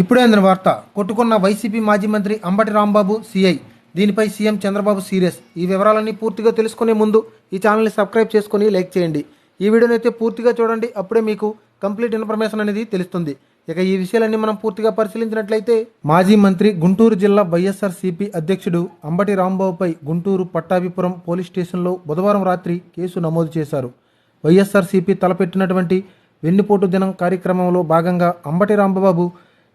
ఇప్పుడే అందిన వార్త కొట్టుకున్న వైసీపీ మాజీ మంత్రి అంబటి రాంబాబు సిఐ. దీనిపై సీఎం చంద్రబాబు సీరియస్. ఈ వివరాలన్నీ పూర్తిగా తెలుసుకునే ముందు ఈ ఛానల్ని సబ్స్క్రైబ్ చేసుకొని లైక్ చేయండి. ఈ వీడియోని అయితే పూర్తిగా చూడండి. అప్పుడే మీకు కంప్లీట్ ఇన్ఫర్మేషన్ అనేది తెలుస్తుంది. ఇక ఈ విషయాలన్నీ మనం పూర్తిగా పరిశీలించినట్లయితే మాజీ మంత్రి గుంటూరు జిల్లా వైఎస్ఆర్ సిపి అధ్యక్షుడు అంబటి రాంబాబుపై గుంటూరు పట్టాభిపురం పోలీస్ స్టేషన్లో బుధవారం రాత్రి కేసు నమోదు చేశారు. వైఎస్ఆర్సీపీ తలపెట్టినటువంటి వెన్నుపోటు దినం కార్యక్రమంలో భాగంగా అంబటి రాంబాబు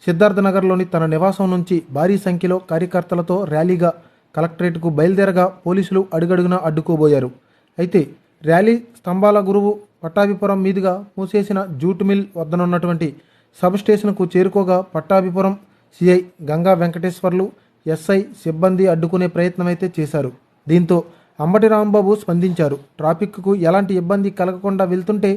సిద్ధార్థనగర్లోని తన నివాసం నుంచి భారీ సంఖ్యలో కార్యకర్తలతో ర్యాలీగా కలెక్టరేట్కు బయలుదేరగా పోలీసులు అడుగడుగునా అడ్డుకోబోయారు. అయితే ర్యాలీ స్తంభాల గురువు పట్టాభిపురం మీదుగా మూసేసిన జూట్ మిల్ వద్దనున్నటువంటి సబ్ స్టేషన్కు చేరుకోగా పట్టాభిపురం సిఐ గంగా వెంకటేశ్వర్లు ఎస్ఐ సిబ్బంది అడ్డుకునే ప్రయత్నం అయితే చేశారు. దీంతో అంబటి రాంబాబు స్పందించారు. ట్రాఫిక్కు ఎలాంటి ఇబ్బంది కలగకుండా వెళ్తుంటే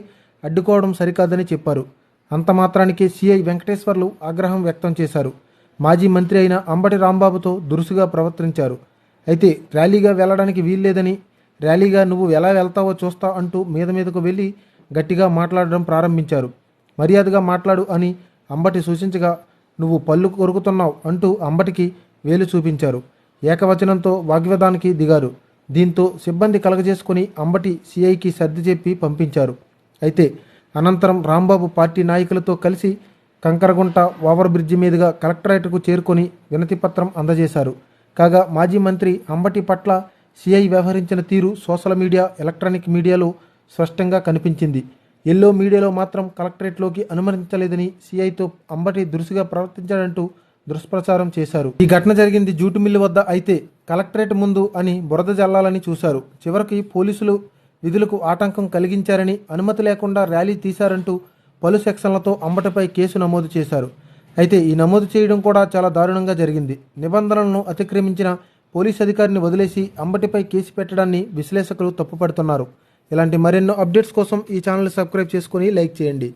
అడ్డుకోవడం సరికాదని చెప్పారు. అంత మాత్రానికి సిఐ వెంకటేశ్వర్లు ఆగ్రహం వ్యక్తం చేశారు. మాజీ మంత్రి అయిన అంబటి రాంబాబుతో దురుసుగా ప్రవర్తించారు. అయితే ర్యాలీగా వెళ్ళడానికి వీల్లేదని ర్యాలీగా నువ్వు ఎలా వెళ్తావో చూస్తా అంటూ మీద మీదకు వెళ్ళి గట్టిగా మాట్లాడడం ప్రారంభించారు. మర్యాదగా మాట్లాడు అని అంబటి సూచించగా నువ్వు పళ్ళు కొరుకుతున్నావు అంటూ అంబటికి వేలు చూపించారు. ఏకవచనంతో వాగ్వాదానికి దిగారు. దీంతో సిబ్బంది కలగజేసుకుని అంబటి సిఐకి సర్ది చెప్పి పంపించారు. అయితే అనంతరం రాంబాబు పార్టీ నాయకులతో కలిసి కంకరగుంట ఓవర్ బ్రిడ్జి మీదుగా కలెక్టరేట్కు చేరుకొని వినతిపత్రం అందజేశారు. కాగా మాజీ మంత్రి అంబటి పట్ల సిఐ వ్యవహరించిన తీరు సోషల్ మీడియా ఎలక్ట్రానిక్ మీడియాలో స్పష్టంగా కనిపించింది. ఎల్లో మీడియాలో మాత్రం కలెక్టరేట్లోకి అనుమతించలేదని సిఐతో అంబటి దురుసుగా ప్రవర్తించాడంటూ దుష్ప్రచారం చేశారు. ఈ ఘటన జరిగింది జూటు మిల్లు వద్ద అయితే కలెక్టరేట్ ముందు అని బురద జల్లాలని చూశారు. చివరికి పోలీసులు విధులకు ఆటంకం కలిగించారని అనుమతి లేకుండా ర్యాలీ తీశారంటూ పలు సెక్షన్లతో అంబటిపై కేసు నమోదు చేశారు. అయితే ఈ నమోదు చేయడం కూడా చాలా దారుణంగా జరిగింది. నిబంధనలను అతిక్రమించిన పోలీస్ అధికారిని వదిలేసి అంబటిపై కేసు పెట్టడాన్ని విశ్లేషకులు తప్పుపడుతున్నారు. ఇలాంటి మరెన్నో అప్డేట్స్ కోసం ఈ ఛానల్ సబ్స్క్రైబ్ చేసుకుని లైక్ చేయండి.